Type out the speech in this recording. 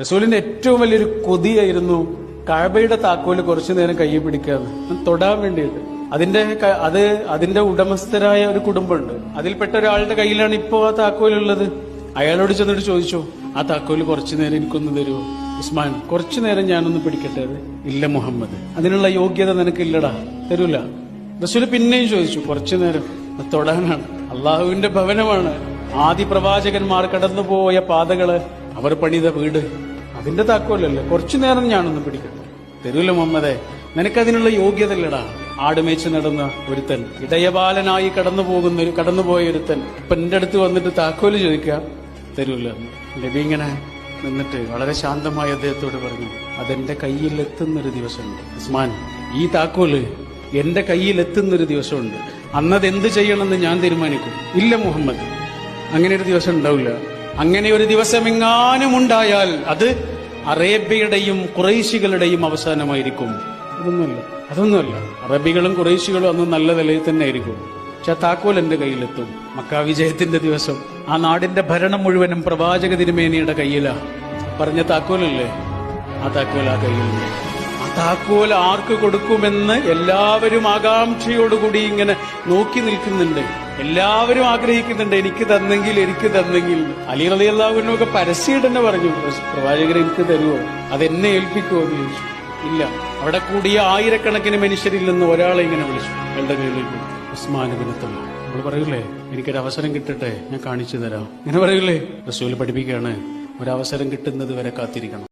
റസൂലിന്റെ ഏറ്റവും വലിയൊരു കൊതിയായിരുന്നു കഴബയുടെ താക്കോൽ കുറച്ചു നേരം കയ്യിൽ പിടിക്കാതെ തൊടാൻ വേണ്ടിയിട്ട്. അതിന്റെ അത് അതിന്റെ ഉടമസ്ഥരായ ഒരു കുടുംബമുണ്ട്. അതിൽപ്പെട്ട ഒരാളുടെ കയ്യിലാണ് ഇപ്പോ ആ താക്കോലുള്ളത് അയാളോട് ചെന്നിട്ട് ചോദിച്ചു ആ താക്കോൽ കുറച്ചു നേരം എനിക്കൊന്ന് തരുമോ ഉസ്മാൻ കുറച്ചു നേരം ഞാനൊന്ന് പിടിക്കട്ടെ. ഇല്ല മുഹമ്മദ്. അതിനുള്ള യോഗ്യത നിനക്കില്ലടാ. തരൂല. റസൂൽ പിന്നെയും ചോദിച്ചു കുറച്ചു നേരം തൊടാനാണ്. അള്ളാഹുവിന്റെ ഭവനമാണ്. ആദി പ്രവാചകന്മാർ കടന്നുപോയ പാതകൾ അവർ പണിത വീട്. അതിന്റെ താക്കോലല്ലേ? കുറച്ചു നേരം ഞാനൊന്ന് പിടിക്കട്ടെ. തരൂല മുഹമ്മദേ നിനക്കതിനുള്ള യോഗ്യത ഇല്ലടാ ആടുമേച്ച് നടന്ന ഒരുത്തൻ ഇടയബാലനായി കടന്നു പോകുന്ന ഒരു കടന്നുപോയ ഒരുത്തൻ. ഇപ്പൊ എന്റെ അടുത്ത് വന്നിട്ട് താക്കോൽ ചോദിക്കുക തരൂല നബി ഇങ്ങനെ നിന്നിട്ട് വളരെ ശാന്തമായി അദ്ദേഹത്തോട് പറഞ്ഞു അതെന്റെ കയ്യിൽ എത്തുന്നൊരു ദിവസമുണ്ട്. ഉസ്മാൻ ഈ താക്കോൽ എന്റെ കയ്യിൽ എത്തുന്നൊരു ദിവസമുണ്ട്. അന്നത് എന്ത് ചെയ്യണമെന്ന് ഞാൻ തീരുമാനിക്കും. ഇല്ല മുഹമ്മദ് അങ്ങനെ ഒരു ദിവസം ഉണ്ടാവില്ല. അങ്ങനെ ഒരു ദിവസം എങ്ങാനും ഉണ്ടായാൽ അത് അറേബ്യയുടെയും കുറേശികളുടെയും അവസാനമായിരിക്കും. അതൊന്നുമല്ല. അതൊന്നുമല്ല. അറബികളും കുറേശികളും അന്ന് നല്ല നിലയിൽ തന്നെ ആയിരിക്കും പക്ഷെ ആ താക്കോൽ എന്റെ കയ്യിലെത്തും. മക്കാ വിജയത്തിന്റെ ദിവസം. ആ നാടിന്റെ ഭരണം മുഴുവനും പ്രവാചക തിരുമേനിയുടെ കയ്യിലാ. പറഞ്ഞ താക്കോലല്ലേ? ആ താക്കോൽ ആ കയ്യിലുണ്ട് ആ താക്കോൽ ആർക്ക് കൊടുക്കുമെന്ന് എല്ലാവരും ആകാംക്ഷയോടുകൂടി ഇങ്ങനെ നോക്കി നിൽക്കുന്നുണ്ട്. എല്ലാവരും ആഗ്രഹിക്കുന്നുണ്ട് എനിക്ക് തന്നെങ്കിൽ എനിക്ക് തന്നെങ്കിൽ. അലി റലി അള്ളാഹുവിനൊക്കെ പരസ്യമായിട്ട് തന്നെ പറഞ്ഞു പ്രവാചകൻ എനിക്ക് തരുമോ അതെന്നെ ഏൽപ്പിക്കുമോ എന്ന് ചോദിച്ചു. ഇല്ല. അവിടെ കൂടിയ ആയിരക്കണക്കിന് മനുഷ്യരിൽ നിന്ന് ഒരാളെ ഇങ്ങനെ വിളിച്ചു. എന്റെ കയ്യിലേക്ക് ഉസ്മാനുബിനത്തുള്ള നമ്മൾ പറയൂലേ എനിക്കൊരു അവസരം കിട്ടട്ടെ ഞാൻ കാണിച്ചു തരാം. ഇങ്ങനെ പറയൂലേ റസൂൽ പഠിപ്പിക്കുകയാണ്. ഒരവസരം കിട്ടുന്നത് വരെ കാത്തിരിക്കണം.